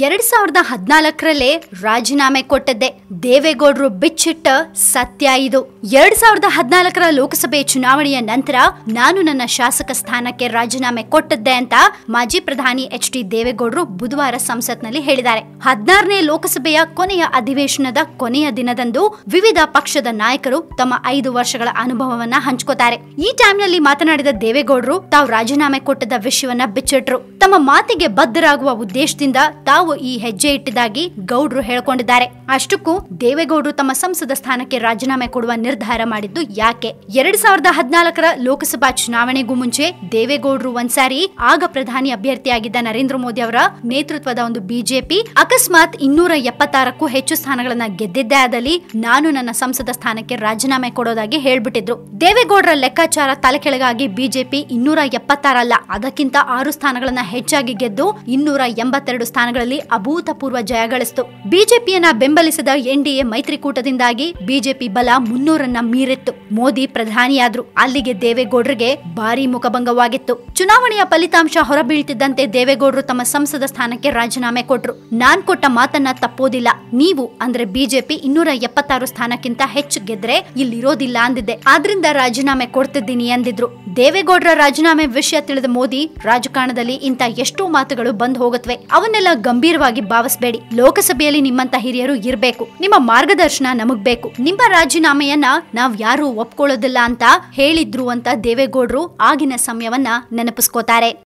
ಎರಡ್ ಸಾವಿರದ ಹದಿನಾಲ್ಕರಲ್ಲೇ ರಾಜೀನಾಮೆ ಕೊಟ್ಟದ್ದೆ ದೇವೇಗೌಡರು ಬಿಚ್ಚಿಟ್ಟ ಸತ್ಯ ಇದು. ಎರಡ್ ಸಾವಿರದ ಹದಿನಾಲ್ಕರ ಲೋಕಸಭೆ ಚುನಾವಣೆಯ ನಂತರ ನಾನು ನನ್ನ ಶಾಸಕ ಸ್ಥಾನಕ್ಕೆ ರಾಜೀನಾಮೆ ಕೊಟ್ಟದ್ದೆ ಅಂತ ಮಾಜಿ ಪ್ರಧಾನಿ ಎಚ್ ಡಿ ದೇವೇಗೌಡರು ಬುಧವಾರ ಸಂಸತ್ನಲ್ಲಿ ಹೇಳಿದ್ದಾರೆ. ಹದಿನಾರನೇ ಲೋಕಸಭೆಯ ಕೊನೆಯ ಅಧಿವೇಶನದ ಕೊನೆಯ ದಿನದಂದು ವಿವಿಧ ಪಕ್ಷದ ನಾಯಕರು ತಮ್ಮ ಐದು ವರ್ಷಗಳ ಅನುಭವವನ್ನ ಹಂಚ್ಕೋತಾರೆ. ಈ ಟೈಮ್ನಲ್ಲಿ ಮಾತನಾಡಿದ ದೇವೇಗೌಡರು ತಾವು ರಾಜೀನಾಮೆ ಕೊಟ್ಟದ ವಿಷಯವನ್ನ ಬಿಚ್ಚಿಟ್ರು. ತಮ್ಮ ಮಾತಿಗೆ ಬದ್ಧರಾಗುವ ಉದ್ದೇಶದಿಂದ ತಾವು ಈ ಹೆಜ್ಜೆ ಇಟ್ಟಿದ್ದಾಗಿ ಗೌಡ್ರು ಹೇಳ್ಕೊಂಡಿದ್ದಾರೆ. ಅಷ್ಟಕ್ಕೂ ದೇವೇಗೌಡರು ತಮ್ಮ ಸಂಸದ ಸ್ಥಾನಕ್ಕೆ ರಾಜೀನಾಮೆ ಕೊಡುವ ನಿರ್ಧಾರ ಮಾಡಿದ್ದು ಯಾಕೆ? ಎರಡ್ ಸಾವಿರದ ಹದಿನಾಲ್ಕರ ಲೋಕಸಭಾ ಚುನಾವಣೆಗೂ ಮುಂಚೆ ದೇವೇಗೌಡರು ಒಂದ್ಸಾರಿ ಆಗ ಪ್ರಧಾನಿ ಅಭ್ಯರ್ಥಿಯಾಗಿದ್ದ ನರೇಂದ್ರ ಮೋದಿ ಅವರ ನೇತೃತ್ವದ ಒಂದು ಬಿಜೆಪಿ ಅಕಸ್ಮಾತ್ ಇನ್ನೂರ ಎಪ್ಪತ್ತಾರಕ್ಕೂ ಹೆಚ್ಚು ಸ್ಥಾನಗಳನ್ನ ಗೆದ್ದಿದ್ದೇ ಆದಲ್ಲಿ ನಾನು ನನ್ನ ಸಂಸದ ಸ್ಥಾನಕ್ಕೆ ರಾಜೀನಾಮೆ ಕೊಡೋದಾಗಿ ಹೇಳ್ಬಿಟ್ಟಿದ್ರು. ದೇವೇಗೌಡರ ಲೆಕ್ಕಾಚಾರ ತಲೆಕೆಳಗಾಗಿ ಬಿಜೆಪಿ ಇನ್ನೂರ ಎಪ್ಪತ್ತಾರಲ್ಲ, ಅದಕ್ಕಿಂತ ಆರು ಸ್ಥಾನಗಳನ್ನ ಹೆಚ್ಚಾಗಿ ಗೆದ್ದು ಇನ್ನೂರ ಎಂಬತ್ತೆರಡು ಸ್ಥಾನಗಳಲ್ಲಿ ಅಭೂತಪೂರ್ವ ಜಯ ಗಳಿಸಿತು. ಬಿಜೆಪಿಯನ್ನ ಬೆಂಬಲಿಸಿದ ಎನ್ಡಿಎ ಮೈತ್ರಿಕೂಟದಿಂದಾಗಿ ಬಿಜೆಪಿ ಬಲ ಮುನ್ನೂರನ್ನ ಮೀರಿತ್ತು. ಮೋದಿ ಪ್ರಧಾನಿಯಾದ್ರು. ಅಲ್ಲಿಗೆ ದೇವೇಗೌಡರಿಗೆ ಭಾರಿ ಮುಖಭಂಗವಾಗಿತ್ತು. ಚುನಾವಣೆಯ ಫಲಿತಾಂಶ ಹೊರಬೀಳ್ತಿದ್ದಂತೆ ದೇವೇಗೌಡರು ತಮ್ಮ ಸಂಸದ ಸ್ಥಾನಕ್ಕೆ ರಾಜೀನಾಮೆ ಕೊಟ್ರು. ನಾನ್ ಕೊಟ್ಟ ಮಾತನ್ನ ತಪ್ಪೋದಿಲ್ಲ. ನೀವು ಅಂದ್ರೆ ಬಿಜೆಪಿ ಇನ್ನೂರ ಎಪ್ಪತ್ತಾರು ಸ್ಥಾನಕ್ಕಿಂತ ಹೆಚ್ಚು ಗೆದ್ರೆ ಇಲ್ಲಿರೋದಿಲ್ಲ ಅಂದಿದ್ದೆ. ಆದ್ರಿಂದ ರಾಜೀನಾಮೆ ಕೊಡ್ತಿದ್ದೀನಿ ಅಂದಿದ್ರು. ದೇವೇಗೌಡರ ರಾಜೀನಾಮೆ ವಿಷಯ ತಿಳಿದ ಮೋದಿ, ರಾಜಕಾರಣದಲ್ಲಿ ಇಂತ ಎಷ್ಟೋ ಮಾತುಗಳು ಬಂದ್ ಹೋಗತ್ವೆ. ಅವನ್ನೆಲ್ಲ ಗಂಭೀರವಾಗಿ ಭಾವಿಸಬೇಡಿ. ಲೋಕಸಭೆಯಲ್ಲಿ ನಿಮ್ಮಂತ ಹಿರಿಯರು ಇರಬೇಕು. ನಿಮ್ಮ ಮಾರ್ಗದರ್ಶನ ನಮಗ್ ಬೇಕು. ನಿಮ್ಮ ರಾಜೀನಾಮೆಯನ್ನ ನಾವ್ ಯಾರು ಒಪ್ಕೊಳ್ಳೋದಿಲ್ಲ ಅಂತ ಹೇಳಿದ್ರು ಅಂತ ದೇವೇಗೌಡರು ಆಗಿನ ಸಮಯವನ್ನ ನೆನಪಿಸ್ಕೋತಾರೆ.